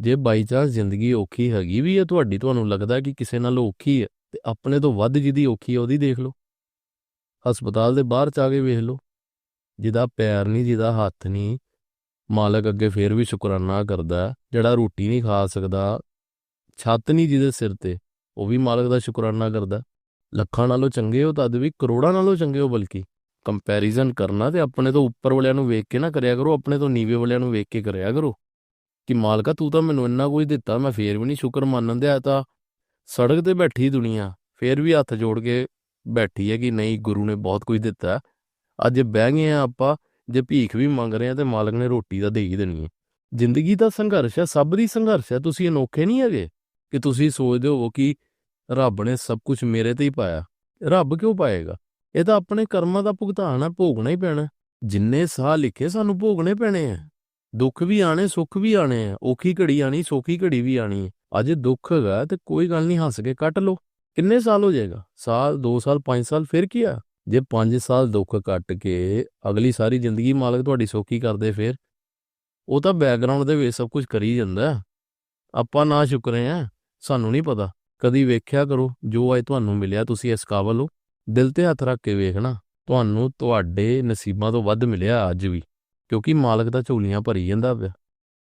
ਜੇ by chance ਜ਼ਿੰਦਗੀ ਔਖੀ ਹੈਗੀ ਵੀ ਹੈ, ਤੁਹਾਡੀ ਤੁਹਾਨੂੰ ਲੱਗਦਾ ਕਿ ਕਿਸੇ ਨਾਲ ਔਖੀ ਹੈ, ਤੇ ਆਪਣੇ ਤੋਂ ਵੱਧ ਜਿਹਦੀ ਔਖੀ ਹੈ, ਉਹਦੀ ਦੇਖ ਲਓ। ਹਸਪਤਾਲ ਦੇ ਬਾਹਰ ਚ ਆ ਕੇ ਵੇਖ ਲਓ। ਜਿਹਦਾ ਪੈਰ ਨਹੀਂ, ਜਿਹਦਾ ਹੱਥ ਨਹੀਂ, ਮਾਲਕ ਅੱਗੇ ਫੇਰ ਵੀ ਸ਼ੁਕਰਾਨਾ ਕਰਦਾ, ਜਿਹੜਾ ਰੋਟੀ ਨਹੀਂ ਖਾ ਸਕਦਾ, ਛੱਤ ਨਹੀਂ ਜਿਹਦੇ ਸਿਰ ਤੇ, ਉਹ ਵੀ ਮਾਲਕ ਦਾ ਸ਼ੁਕਰਾਨਾ ਕਰਦਾ। ਲੱਖਾਂ ਨਾਲੋਂ ਚੰਗੇ ਹੋ, ਤਦ ਵੀ ਕਰੋੜਾਂ ਨਾਲੋਂ ਚੰਗੇ ਹੋ, ਬਲਕਿ ਕੰਪੈਰੀਜ਼ਨ ਕਰਨਾ ਤੇ ਆਪਣੇ ਤੋਂ ਉੱਪਰ ਵਾਲਿਆਂ ਨੂੰ ਵੇਖ ਕੇ ਨਾ ਕਰਿਆ ਕਰੋ, ਆਪਣੇ ਤੋਂ ਨੀਵੇਂ ਵਾਲਿਆਂ ਨੂੰ ਵੇਖ ਕੇ ਕਰਿਆ ਕਰੋ। ਕਿ ਮਾਲਕਾ ਤੂੰ ਤਾਂ ਮੈਨੂੰ ਇੰਨਾ ਕੁਝ ਦਿੱਤਾ, ਮੈਂ ਫੇਰ ਵੀ ਨਹੀਂ ਸ਼ੁਕਰ ਮੰਨਣ ਦਿਆ, ਤਾਂ ਸੜਕ ਤੇ ਬੈਠੀ ਦੁਨੀਆ, ਫੇਰ ਵੀ ਹੱਥ ਜੋੜ ਕੇ ਬੈਠੀ ਹੈ ਕਿ ਨਹੀਂ, ਗੁਰੂ ਨੇ ਬਹੁਤ ਕੁਝ ਦਿੱਤਾ। ਅੱਜ ਬਹਿ ਗਏ ਆ ਆਪਾਂ, ਜੇ ਭੀਖ ਵੀ ਮੰਗ ਰਹੇ ਆ ਤੇ ਮਾਲਕ ਨੇ ਰੋਟੀ ਤਾਂ ਦੇ ਹੀ ਦੇਣੀ ਹੈ। ਜ਼ਿੰਦਗੀ ਦਾ ਸੰਘਰਸ਼ ਹੈ, ਸਭ ਦੀ ਸੰਘਰਸ਼ ਹੈ, ਤੁਸੀਂ ਅਨੋਖੇ ਨਹੀਂ ਹੈਗੇ ਕਿ ਤੁਸੀਂ ਸੋਚਦੇ ਹੋ ਕਿ ਰੱਬ ਨੇ ਸਭ ਕੁਝ ਮੇਰੇ ਤੇ ਹੀ ਪਾਇਆ। ਰੱਬ ਕਿਉਂ ਪਾਏਗਾ? ਇਹ ਤਾਂ ਆਪਣੇ ਕਰਮਾਂ ਦਾ ਭੁਗਤਾਨ ਹੈ, ਭੋਗਣਾ ਹੀ ਪੈਣਾ। ਜਿੰਨੇ ਸਾਹ ਲਿਖੇ ਸਾਨੂੰ ਭੋਗਣੇ ਪੈਣੇ ਆ। ਦੁੱਖ ਵੀ ਆਣੇ ਸੁੱਖ ਵੀ ਆਣੇ ਆ। ਔਖੀ ਘੜੀ ਆਣੀ ਸੌਖੀ ਘੜੀ ਵੀ ਆਣੀ ਅੱਜ ਦੁੱਖ ਹੈਗਾ ਤੇ ਕੋਈ ਗੱਲ ਨਹੀਂ, ਹੱਸ ਕੇ ਕੱਟ ਲਓ। ਕਿੰਨੇ ਸਾਲ ਹੋ ਜਾਏਗਾ? ਸਾਲ 2 ਸਾਲ 5 ਸਾਲ, ਫਿਰ ਕੀ ਆ? ਜੇ 5 ਸਾਲ ਦੁੱਖ ਕੱਟ ਕੇ ਅਗਲੀ ਸਾਰੀ ਜ਼ਿੰਦਗੀ ਮਾਲਕ ਤੁਹਾਡੀ ਸੌਖੀ ਕਰਦੇ ਫਿਰ, ਉਹ ਤਾਂ ਬੈਕਗ੍ਰਾਉਂਡ ਦੇ ਵਿੱਚ ਸਭ ਕੁਝ ਕਰੀ ਜਾਂਦਾ। ਆਪਾਂ ਨਾ ਸ਼ੁਕਰੇ ਆ ਸਾਨੂੰ ਨਹੀਂ ਪਤਾ। ਕਦੀ ਵੇਖਿਆ ਕਰੋ, ਜੋ ਅੱਜ ਤੁਹਾਨੂੰ ਮਿਲਿਆ, ਤੁਸੀਂ ਇਸ ਕਾਬਲ ਹੋ। ਦਿਲ ਤੇ ਹੱਥ ਰੱਖ ਕੇ ਵੇਖਣਾ, ਤੁਹਾਨੂੰ ਤੁਹਾਡੇ ਨਸੀਬਾਂ ਤੋਂ ਵੱਧ ਮਿਲਿਆ ਅੱਜ ਵੀ। ਕਿਉਂਕਿ ਮਾਲਕ ਤਾਂ ਝੋਲੀਆਂ ਭਰੀ ਜਾਂਦਾ ਪਿਆ।